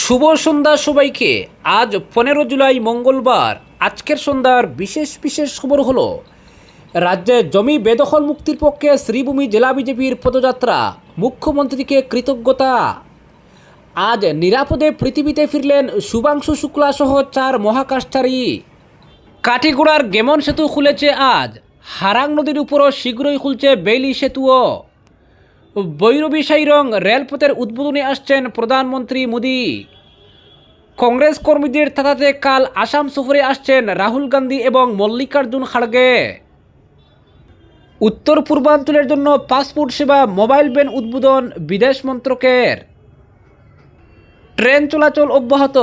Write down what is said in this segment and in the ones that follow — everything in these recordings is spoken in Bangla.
শুভ সন্ধ্যা সবাইকে। আজ পনেরো জুলাই মঙ্গলবার। আজকের সন্ধ্যার বিশেষ বিশেষ খবর হলো, রাজ্যে জমি বেদখল মুক্তির পক্ষে শ্রীভূমি জেলা বিজেপির পদযাত্রা, মুখ্যমন্ত্রীকে কৃতজ্ঞতা। আজ নিরাপদে পৃথিবীতে ফিরলেন শুভাংশু শুক্লা সহ চার মহাকাশচারী। কাঠিগোড়ার গেমন সেতু খুলেছে আজ। হারাং নদীর উপরও শীঘ্রই খুলছে বেইলি সেতুও। বৈরবী সাইরং রেলপথের উদ্বোধনে আসছেন প্রধানমন্ত্রী মোদী। কংগ্রেস কর্মীদের তাতাতে কাল আসাম সফরে আসছেন রাহুল গান্ধী এবং মল্লিকার্জুন খাড়গে। উত্তর পূর্বাঞ্চলের জন্য পাসপোর্ট সেবা, মোবাইল ব্যান উদ্বোধন, বিদেশ মন্ত্রকের। ট্রেন চলাচল অব্যাহত।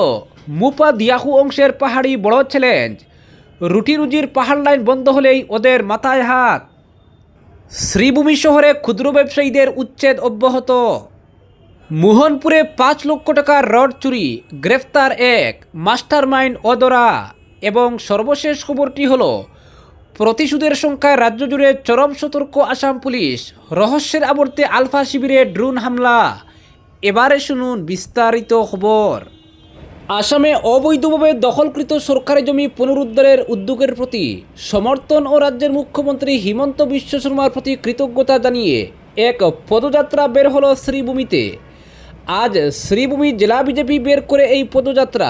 মুপা দিয়াহু অংশের পাহাড়ি বড় চ্যালেঞ্জ রুটি রুজির পাহাড় লাইন বন্ধ হলেই ওদের মাথায় হাত। শ্রীভূমি শহরে ক্ষুদ্র ব্যবসায়ীদের উচ্ছেদ অব্যাহত। মোহনপুরে পাঁচ লক্ষ টাকার রড চুরি, গ্রেফতার এক মাস্টার মাইন্ড অদরা এবং সর্বশেষ খবরটি হল, প্রতিশোধের সংখ্যায় রাজ্য জুড়ে চরম সতর্ক আসাম পুলিশ, রহস্যের আবর্তে আলফা শিবিরে ড্রোন হামলা। এবারে শুনুন বিস্তারিত খবর। আসামে অবৈধভাবে দখলকৃত সরকারি জমি পুনরুদ্ধারের উদ্যোগের প্রতি সমর্থন ও রাজ্যের মুখ্যমন্ত্রী হিমন্ত বিশ্ব শর্মার প্রতি কৃতজ্ঞতা জানিয়ে এক পদযাত্রা বের হলো শ্রীভূমিতে। আজ শ্রীভূমি জেলা বিজেপি বের করে এই পদযাত্রা।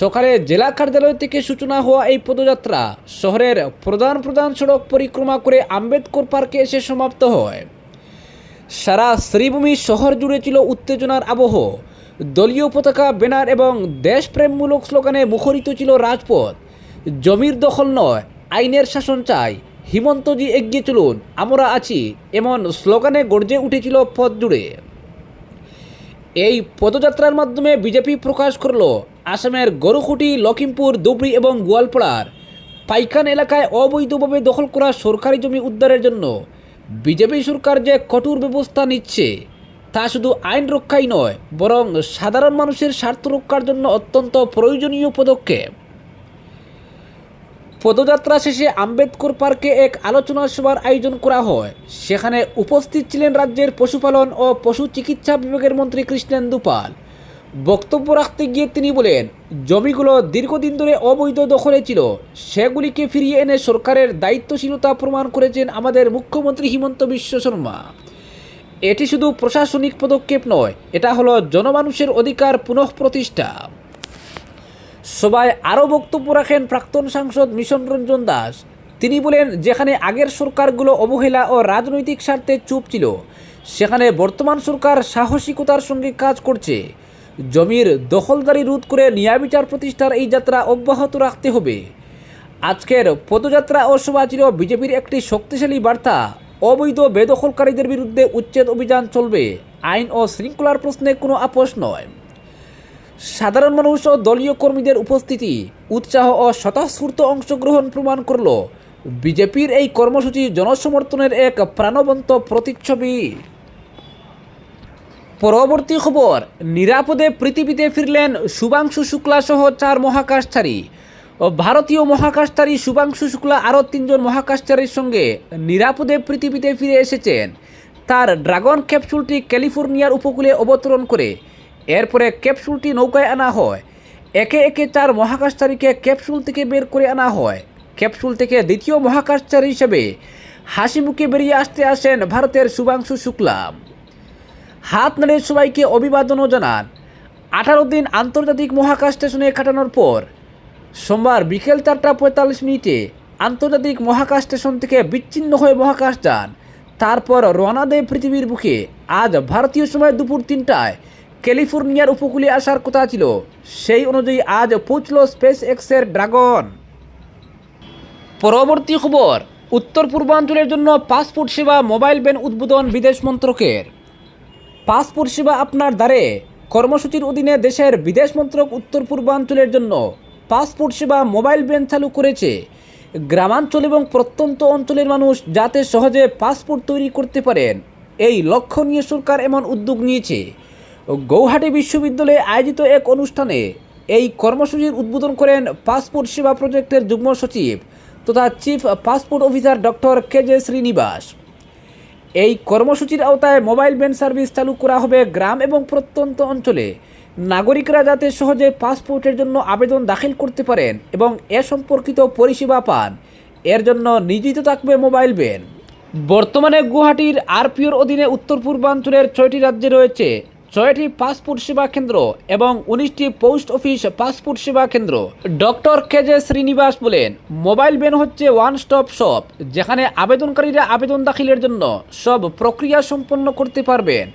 সকালে জেলা কার্যালয় থেকে সূচনা হওয়া এই পদযাত্রা শহরের প্রধান প্রধান সড়ক পরিক্রমা করে আম্বেদকর পার্কে এসে সমাপ্ত হয়। সারা শ্রীভূমি শহর জুড়ে ছিল উত্তেজনার আবহ। দলীয় পতাকা, ব্যানার এবং দেশপ্রেমমূলক স্লোগানে মুখরিত ছিল রাজপথ। জমির দখল নয়, আইনের শাসন চাই। হিমন্তজি এগিয়ে চলুন, আমরা আছি, এমন স্লোগানে গর্জে উঠেছিল পথ জুড়ে। এই পদযাত্রার মাধ্যমে বিজেপি প্রকাশ করল আসামের গরুখুটি লখিমপুর ধুবড়ি এবং গোয়ালপাড়ার। পাইকান এলাকায় অবৈধভাবে দখল করা সরকারি জমি উদ্ধারের জন্য। বিজেপি সরকার যে কঠোর ব্যবস্থা নিচ্ছে তা শুধু আইন রক্ষাই নয়, বরং সাধারণ মানুষের স্বার্থ রক্ষার জন্য অত্যন্ত প্রয়োজনীয় পদক্ষেপ। পদযাত্রা শেষে আম্বেদকর পার্কে এক আলোচনা সভার আয়োজন করা হয়। সেখানে উপস্থিত ছিলেন রাজ্যের পশুপালন ও পশু চিকিৎসা বিভাগের মন্ত্রী কৃষ্ণেন্দু পাল। বক্তব্য রাখতে গিয়ে তিনি বলেন, জমিগুলো দীর্ঘদিন ধরে অবৈধ দখলে ছিল। সেগুলিকে ফিরিয়ে এনে সরকারের দায়িত্বশীলতা প্রমাণ করেছেন আমাদের মুখ্যমন্ত্রী হিমন্ত বিশ্ব শর্মা। এটি শুধু প্রশাসনিক পদক্ষেপ নয়, এটা হলো জনমানুষের অধিকার পুনঃপ্রতিষ্ঠা। সবাই আরও বক্তব্য রাখেন প্রাক্তন সাংসদ মিশন রঞ্জন দাস। তিনি বলেন, যেখানে আগের সরকারগুলো অবহেলা ও রাজনৈতিক স্বার্থে চুপ ছিল, সেখানে বর্তমান সরকার সাহসিকতার সঙ্গে কাজ করছে। জমির দখলদারি রোধ করে ন্যায়বিচার প্রতিষ্ঠার এই যাত্রা অব্যাহত রাখতে হবে। আজকের পদযাত্রা ও সভা ছিল বিজেপির একটি শক্তিশালী বার্তা। অবৈধ বেদখলকারীদের বিরুদ্ধে উচ্ছেদ অভিযান চলবে। আইন ও শৃঙ্খলার প্রশ্নে কোনো আপোষ নয়। সাধারণ মানুষ ও দলীয় কর্মীদের উপস্থিতি, উৎসাহ ও স্বতঃস্ফূর্ত অংশগ্রহণ প্রমাণ করল। বিজেপির এই কর্মসূচি জনসমর্থনের এক প্রাণবন্ত প্রতিচ্ছবি। পরবর্তী খবর, নিরাপদে পৃথিবীতে ফিরলেন শুভাংশু শুক্লা সহ চার মহাকাশচারী। ভারতীয় মহাকাশচারী শুভাংশু শুক্লা আরও তিনজন মহাকাশচারীর সঙ্গে নিরাপদে পৃথিবীতে ফিরে এসেছেন। তার ড্রাগন ক্যাপসুলটি ক্যালিফোর্নিয়ার উপকূলে অবতরণ করে। এরপরে ক্যাপসুলটি নৌকায় আনা হয়। একে একে চার মহাকাশচারীকে ক্যাপসুল থেকে বের করে আনা হয়। ক্যাপসুল থেকে দ্বিতীয় মহাকাশচারী হিসেবে হাসি মুখে বেরিয়ে আসতে আসেন ভারতের শুভাংশু শুক্লা। হাত নাড়ে সবাইকে অভিবাদনও জানান। আঠারো দিন আন্তর্জাতিক মহাকাশ স্টেশনে কাটানোর পর সোমবার বিকেল চারটা পঁয়তাল্লিশ মিনিটে আন্তর্জাতিক মহাকাশ স্টেশন থেকে বিচ্ছিন্ন হয়ে মহাকাশ যান। তারপর রওনা দেয় পৃথিবীর বুকে। আজ ভারতীয় সময় দুপুর তিনটায় ক্যালিফোর্নিয়ার উপকূলে আসার কথা ছিল। সেই অনুযায়ী আজ পৌঁছল স্পেস এক্সের ড্রাগন। পরবর্তী খবর, উত্তর পূর্বাঞ্চলের জন্য পাসপোর্ট সেবা মোবাইল ব্যান উদ্বোধন বিদেশ মন্ত্রকের। পাসপোর্ট সেবা আপনার দ্বারে। কর্মসূচির অধীনে দেশের বিদেশ মন্ত্রক উত্তর পূর্বাঞ্চলের জন্য পাসপোর্ট সেবা মোবাইল ব্যান চালু করেছে। গ্রামাঞ্চল এবং প্রত্যন্ত অঞ্চলের মানুষ যাতে সহজে পাসপোর্ট তৈরি করতে পারেন, এই লক্ষ্য নিয়ে সরকার এমন উদ্যোগ নিয়েছে। গৌহাটি বিশ্ববিদ্যালয়ে আয়োজিত এক অনুষ্ঠানে এই কর্মসূচির উদ্বোধন করেন পাসপোর্ট সেবা প্রজেক্টের যুগ্ম সচিব তথা chief passport officer doctor K J Srinivas. এই কর্মসূচির আওতায় মোবাইল ব্যান সার্ভিস চালু করা হবে গ্রাম এবং প্রত্যন্ত অঞ্চলে। নাগরিকরা যাতে সহজে পাসপোর্টের জন্য আবেদন দাখিল করতে পারেন এবং এ সম্পর্কিত পরিষেবা পান, এর জন্য নিয়োজিত থাকবে মোবাইল ভ্যান বর্তমানে গুয়াহাটির আরপিওর অধীনে উত্তর পূর্বাঞ্চলের ছয়টি রাজ্যে রয়েছে ছয়টি পাসপোর্ট সেবা কেন্দ্র এবং উনিশটি পোস্ট অফিস পাসপোর্ট সেবা কেন্দ্র। ডক্টর কে জে শ্রীনিবাস বলেন, মোবাইল ভ্যান হচ্ছে ওয়ান স্টপ শপ যেখানে আবেদনকারীরা আবেদন দাখিলের জন্য সব প্রক্রিয়া সম্পন্ন করতে পারবেন।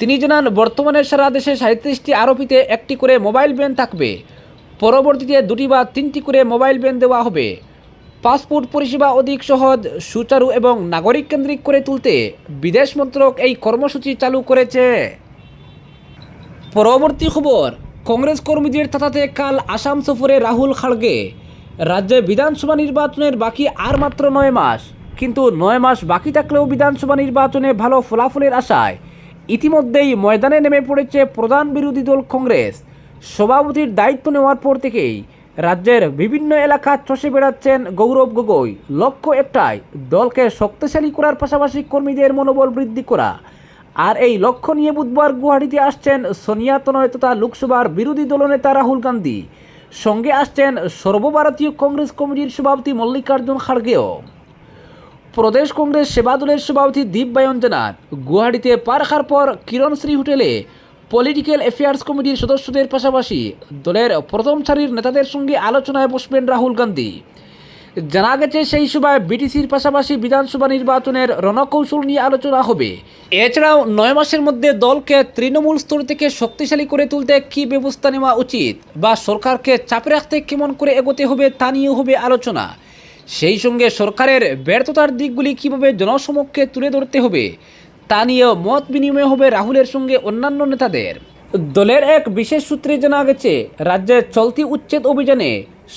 তিনি জানান, বর্তমানে সারা দেশে সাঁত্রিশটি আরোপিতে একটি করে মোবাইল ভ্যান থাকবে। পরবর্তীতে দুটি বা তিনটি করে মোবাইল ভ্যান দেওয়া হবে। পাসপোর্ট পরিষেবা অধিক সহজ, সুচারু এবং নাগরিক কেন্দ্রিক করে তুলতে বিদেশ মন্ত্রক এই কর্মসূচি চালু করেছে। পরবর্তী খবর, কংগ্রেস কর্মীদের তাতাতে কাল আসাম সফরে রাহুল খাড়গে। রাজ্যে বিধানসভা নির্বাচনের বাকি আর মাত্র নয় মাস, কিন্তু নয় মাস বাকি থাকলেও বিধানসভা নির্বাচনে ভালো ফলাফলের আশায় ইতিমধ্যেই ময়দানে নেমে পড়েছে প্রধান বিরোধী দল কংগ্রেস। সভাপতির দায়িত্ব নেওয়ার পর থেকেই রাজ্যের বিভিন্ন এলাকা চষে বেড়াচ্ছেন গৌরব গগৈ। লক্ষ্য একটাই, দলকে শক্তিশালী করার পাশাপাশি কর্মীদের মনোবল বৃদ্ধি করা। আর এই লক্ষ্য নিয়ে বুধবার গুয়াহাটিতে আসছেন সোনিয়া তনয় তথা লোকসভার বিরোধী দলনেতা রাহুল গান্ধী। সঙ্গে আসছেন সর্বভারতীয় কংগ্রেস কমিটির সভাপতি মল্লিকার্জুন খাড়গেও। প্রদেশ কংগ্রেস সেবা দলের সভাপতি দীপ বায়ন জানান, গুয়াহাটিতে পা রাখার পর কিরণশ্রী হোটেলে পলিটিক্যাল অ্যাফেয়ার্স কমিটির সদস্যদের পাশাপাশি দলের প্রথম সারির নেতাদের সঙ্গে আলোচনায় বসবেন রাহুল গান্ধী। জানা গেছে সেই সভায় বিটিসির পাশাপাশি বিধানসভা নির্বাচনের রণকৌশল নিয়ে আলোচনা হবে। এছাড়াও নয় মাসের মধ্যে দলকে তৃণমূল স্তর থেকে শক্তিশালী করে তুলতে কী ব্যবস্থা নেওয়া উচিত বা সরকারকে চাপে রাখতে কেমন করে এগোতে হবে তা নিয়েও হবে আলোচনা। সেই সঙ্গে সরকারের ব্যর্থতার দিকগুলি কীভাবে জনসমক্ষে তুলে ধরতে হবে, তা নিয়েও মত বিনিময় হবে রাহুলের সঙ্গে অন্যান্য নেতাদের। দলের এক বিশেষ সূত্রে জানা গেছে রাজ্যের চলতি উচ্ছেদ অভিযানে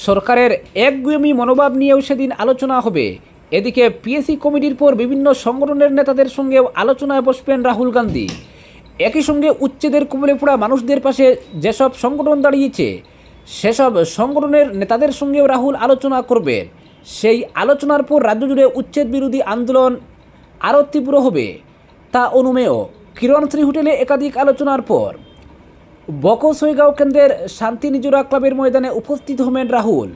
সরকারের একগুয়মি মনোভাব নিয়েও সেদিন আলোচনা হবে। এদিকে পিএসসি কমিটির পর বিভিন্ন সংগঠনের নেতাদের সঙ্গেও আলোচনায় বসবেন রাহুল গান্ধী। একই সঙ্গে উচ্ছেদের কবলে পড়া মানুষদের পাশে যেসব সংগঠন দাঁড়িয়েছে, সেসব সংগঠনের নেতাদের সঙ্গেও রাহুল আলোচনা করবেন। সেই আলোচনার পর রাজ্য জুড়ে উচ্ছেদ বিরোধী আন্দোলন আরও তীব্র হবে, তা অনুমেয়। কিরণশ্রী হোটেলে একাধিক আলোচনার পর বকসইগাঁও কেন্দ্রের শান্তি নিজরা ক্লাবের ময়দানে উপস্থিত হবেন রাহুল।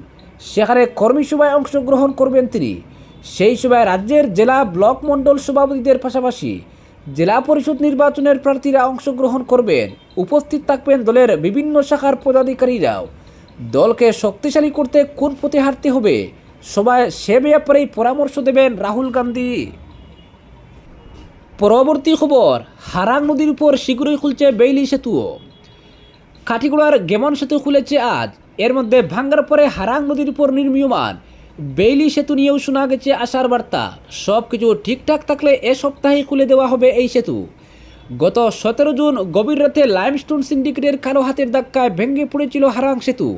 সেখানে কর্মী সভায় অংশগ্রহণ করবেন তিনি। সেই সভায় রাজ্যের জেলা ব্লক মণ্ডল সভাপতিদের পাশাপাশি জেলা পরিষদ নির্বাচনের প্রার্থীরা অংশগ্রহণ করবেন। উপস্থিত থাকবেন দলের বিভিন্ন শাখার পদাধিকারীরাও। দলকে শক্তিশালী করতে কোন পথে হাঁটতে হবে সবাই সে ব্যাপারেই পরামর্শ দেবেন রাহুল গান্ধী। পরবর্তী খবর, হারাং নদীর উপর শীঘ্রই খুলছে বেইলি সেতুও। কাঠিগোড়ার গেমন সেতু খুলেছে আজ। এর মধ্যে ভাঙ্গার পরে হারাং নদীর উপর নির্মীয়মান বেইলি সেতু নিয়েও শোনা গেছে আশার বার্তা। সব কিছু ঠিকঠাক থাকলে এ সপ্তাহে খুলে দেওয়া হবে এই সেতু। গত সতেরো জুন গভীর রাতে লাইমস্টোন সিন্ডিকেটের কালো হাতের ধাক্কায় ভেঙে পড়েছিল হারাং সেতু।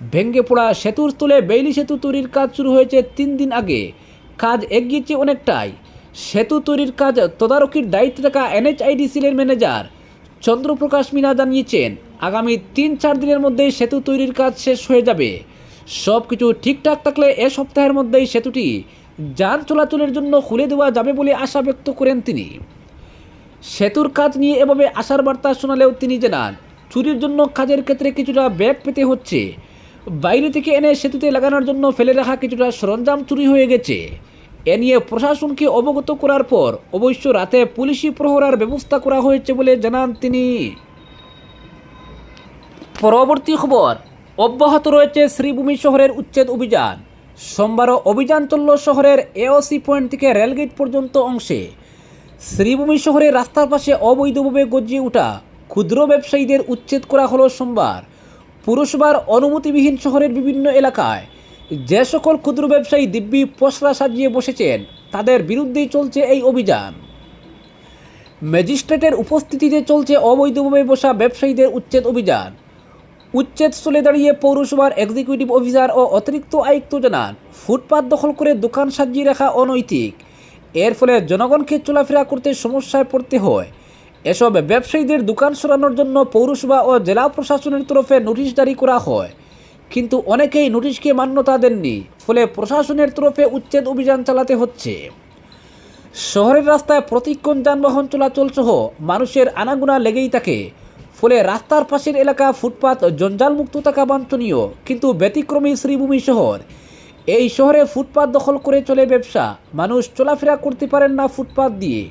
ভেঙে পড়া সেতুর স্থলে বেইলি সেতু তৈরির কাজ শুরু হয়েছে তিন দিন আগে। কাজ এগিয়েছে অনেকটাই। সেতু তৈরির কাজ তদারকির দায়িত্বে থাকা এনএচআইডিসিলের ম্যানেজার চন্দ্রপ্রকাশ মিনা জানিয়েছেন, আগামী তিন চার দিনের মধ্যেই সেতু তৈরির কাজ শেষ হয়ে যাবে। সব কিছু ঠিকঠাক থাকলে এ সপ্তাহের মধ্যেই সেতুটি যান চলাচলের জন্য খুলে দেওয়া যাবে বলে আশা ব্যক্ত করেন তিনি। সেতুর কাজ নিয়ে এভাবে আশার বার্তা শোনালেও তিনি জানান, চুরির জন্য কাজের ক্ষেত্রে কিছুটা ব্যাগ পেতে হচ্ছে। বাইরে থেকে এনে সেতুতে লাগানোর জন্য ফেলে রাখা কিছুটা সরঞ্জাম চুরি হয়ে গেছে। এ নিয়ে প্রশাসনকে অবগত করার পর অবশ্য রাতে পুলিশি প্রহরার ব্যবস্থা করা হয়েছে বলে জানান তিনি। পরবর্তী খবর, অব্যাহত রয়েছে শ্রীভূমি শহরের উচ্ছেদ অভিযান। সোমবারও অভিযান চলল শহরের এওসি পয়েন্ট থেকে রেলগেট পর্যন্ত অংশে। শ্রীভূমি শহরে রাস্তার পাশে অবৈধভাবে গজিয়ে ওঠা ক্ষুদ্র ব্যবসায়ীদের উচ্ছেদ করা হলো সোমবার। পুরসভার অনুমতিবিহীন শহরের বিভিন্ন এলাকায় যে সকল ক্ষুদ্র ব্যবসায়ী দিব্যি পসরা সাজিয়ে বসেছেন, তাদের বিরুদ্ধেই চলছে এই অভিযান। ম্যাজিস্ট্রেটের উপস্থিতিতে চলছে অবৈধভাবে বসা ব্যবসায়ীদের উচ্ছেদ অভিযান। উচ্ছেদস্থলে দাঁড়িয়ে পৌরসভার এক্সিকিউটিভ অফিসার ও অতিরিক্ত আয়ুক্ত জানান, ফুটপাত দখল করে দোকান সাজিয়ে রাখা অনৈতিক। এর ফলে জনগণকে চলাফেরা করতে সমস্যায় পড়তে হয়। এসব ব্যবসায়ীদের দোকান সরানোর জন্য পৌরসভা ও জেলা প্রশাসনের তরফে নোটিশ জারি করা হয়। কিন্তু অনেকেই নোটিশকে মান্যতা দেননি, ফলে প্রশাসনের তরফে উচ্ছেদ অভিযান চালাতে হচ্ছে। শহরের রাস্তায় প্রতিক্ষণ যানবাহন চলাচল সহ মানুষের আনাগোনা লেগেই থাকে, ফলে রাস্তার পাশের এলাকা ফুটপাত জঞ্জালমুক্ত থাকা বাঞ্ছনীয়, কিন্তু ব্যতিক্রমী শ্রীভূমি শহর। এই শহরে ফুটপাত দখল করে চলে ব্যবসা, মানুষ চলাফেরা করতে পারেন না ফুটপাত দিয়ে।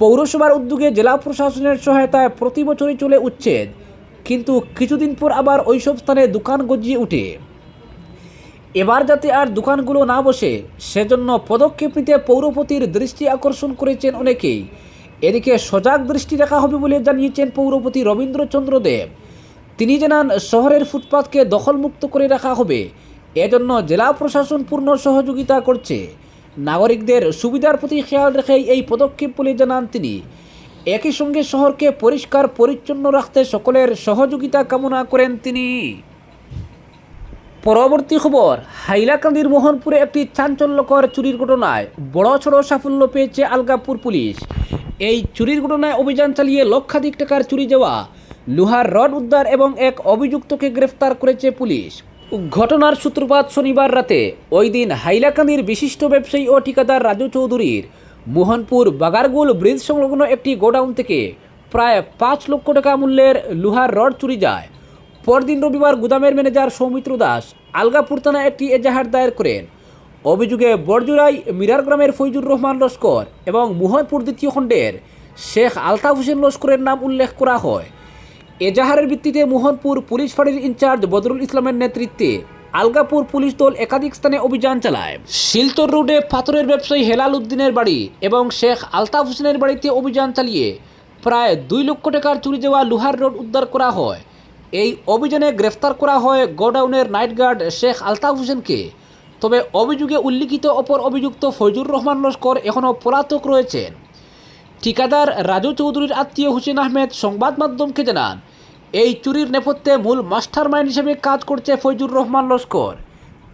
পৌরসভার উদ্যোগে জেলা প্রশাসনের সহায়তায় প্রতি বছরই চলে উচ্ছেদ। কিন্তু কিছুদিন পর আবার ওইসব স্থানে দোকান গজিয়ে ওঠে এবার যাতে আর দোকানগুলো না বসে, সেজন্য পদক্ষেপ নিতে পৌরপতির দৃষ্টি আকর্ষণ করেছেন অনেকেই। এদিকে সজাগ দৃষ্টি রাখা হবে বলে জানিয়েছেন পৌরপতি রবীন্দ্রচন্দ্র দেব। তিনি জানান, শহরের ফুটপাথকে দখলমুক্ত করে রাখা হবে। এজন্য জেলা প্রশাসন পূর্ণ সহযোগিতা করছে। নাগরিকদের সুবিধার প্রতি খেয়াল রেখেই এই পদক্ষেপ বলে জানান তিনি। একই সঙ্গে শহরকে পরিষ্কার, পরিচ্ছন্ন রাখতে সকলের সহযোগিতা কামনা করেন তিনি। পরবর্তী খবর, হাইলাকান্দির মোহনপুরে একটি চাঞ্চল্যকর চুরির ঘটনায় বড় সড়ো সাফল্য পেয়েছে আলগাপুর পুলিশ। এই চুরির ঘটনায় অভিযান চালিয়ে লক্ষাধিক টাকার চুরি যাওয়া, লোহার রড উদ্ধার এবং এক অভিযুক্তকে গ্রেফতার করেছে পুলিশ। ঘটনার সূত্রপাত শনিবার রাতে। ওই দিন হাইলাকান্দির বিশিষ্ট ব্যবসায়ী ও ঠিকাদার রাজু চৌধুরীর মোহনপুর বাগারগুল ব্রিজ সংলগ্ন একটি গোডাউন থেকে প্রায় পাঁচ লক্ষ টাকা মূল্যের লোহার রড চুরি যায়। পরদিন রবিবার গুদামের ম্যানেজার সৌমিত্র দাস আলগাপুর থানায় একটি এজাহার দায়ের করেন। অভিযোগে বড়জুরাই মিরার গ্রামের ফৈজুর রহমান লস্কর এবং মোহনপুর দ্বিতীয় খণ্ডের শেখ আলতাফ হোসেন লস্করের নাম উল্লেখ করা হয়। এজাহারের ভিত্তিতে মোহনপুর পুলিশ ফাঁড়ির ইনচার্জ বদরুল ইসলামের নেতৃত্বে আলগাপুর পুলিশ দল একাধিক স্থানে অভিযান চালায়। শিলচর রোডে পাথরের ব্যবসায়ী হেলাল উদ্দিনের বাড়ি এবং শেখ আলতাফ হোসেনের বাড়িতে অভিযান চালিয়ে প্রায় দুই লক্ষ টাকার চুরি যাওয়া লোহার রোড উদ্ধার করা হয়। এই অভিযানে গ্রেফতার করা হয় গোডাউনের নাইট গার্ড শেখ আলতাফ হোসেনকে। তবে অভিযোগে উল্লিখিত অপর অভিযুক্ত ফৈজুর রহমান লস্কর এখনও পলাতক রয়েছেন। ঠিকাদার রাজু চৌধুরীর আত্মীয় হুসেন আহমেদ সংবাদ মাধ্যমকে জানান এই চুরির নেপথ্যে মূল মাস্টার মাইন্ড হিসেবে কাজ করছে ফৈজুর রহমান লস্কর।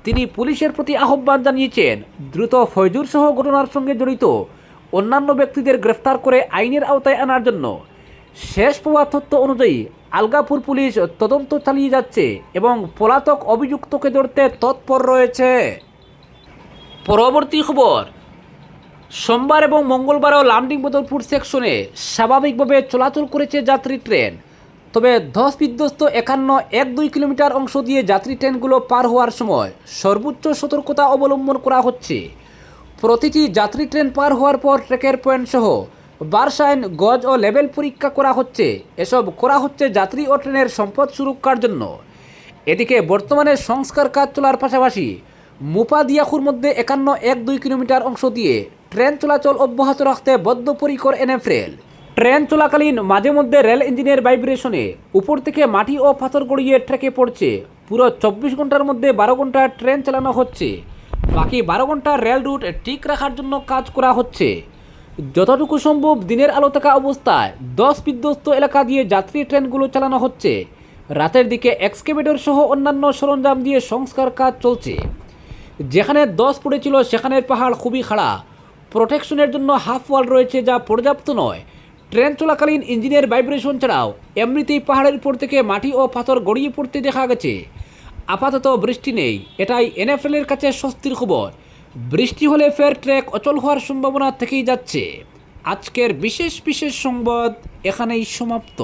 তিনি পুলিশের প্রতি আহ্বান জানিয়েছেন, দ্রুত ফৈজুর সহ ঘটনার সঙ্গে জড়িত অন্যান্য ব্যক্তিদের গ্রেফতার করে আইনের আওতায় আনার জন্য। শেষ পাওয়া তথ্য অনুযায়ী আলগাপুর পুলিশ তদন্ত চালিয়ে যাচ্ছে এবং পলাতক অভিযুক্তকে ধরতে তৎপর রয়েছে। পরবর্তী খবর, সোমবার এবং মঙ্গলবারও লামডিং বদরপুর সেকশনে স্বাভাবিকভাবে চলাচল করেছে যাত্রী ট্রেন। তবে ধস বিধ্বস্ত একান্ন এক দুই কিলোমিটার অংশ দিয়ে যাত্রী ট্রেনগুলো পার হওয়ার সময় সর্বোচ্চ সতর্কতা অবলম্বন করা হচ্ছে। প্রতিটি যাত্রী ট্রেন পার হওয়ার পর ট্রেকের পয়েন্ট সহ বারসাইন, গজ ও লেভেল পরীক্ষা করা হচ্ছে। এসব করা হচ্ছে যাত্রী ও ট্রেনের সম্পদ সুরক্ষার জন্য। এদিকে বর্তমানে সংস্কার কাজ চলার পাশাপাশি মুপা দিয়াখুর মধ্যে একান্ন এক দুই কিলোমিটার অংশ দিয়ে ট্রেন চলাচল অব্যাহত রাখতে বদ্ধপরিকর এনএফরেল ট্রেন চলাকালীন মাঝে মধ্যে রেল ইঞ্জিনের ভাইব্রেশনে উপর থেকে মাটি ও পাথর গড়িয়ে ট্রেকে পড়ছে। পুরো চব্বিশ ঘণ্টার মধ্যে বারো ঘণ্টা ট্রেন চালানো হচ্ছে। বাকি বারো ঘণ্টা রেল রুট ঠিক রাখার জন্য কাজ করা হচ্ছে। যতটুকু সম্ভব দিনের আলো থাকা অবস্থায় দশ বিধ্বস্ত এলাকা দিয়ে যাত্রী ট্রেনগুলো চালানো হচ্ছে। রাতের দিকে এক্সকেভেটর সহ অন্যান্য সরঞ্জাম দিয়ে সংস্কার কাজ চলছে। যেখানে দশ পড়েছিল সেখানের পাহাড় খুবই খাড়া। প্রোটেকশনের জন্য হাফ ওয়াল রয়েছে যা পর্যাপ্ত নয়। ট্রেন চলাকালীন ইঞ্জিনের ভাইব্রেশন ছাড়াও এমনিতেই পাহাড়ের উপর থেকে মাটি ও পাথর গড়িয়ে পড়তে দেখা গেছে। আপাতত বৃষ্টি নেই, এটাই এনএফএলের কাছে স্বস্তির খবর। বৃষ্টি হলে ফের ট্রেক অচল হওয়ার সম্ভাবনা থেকেই যাচ্ছে। আজকের বিশেষ বিশেষ সংবাদ এখানেই সমাপ্ত।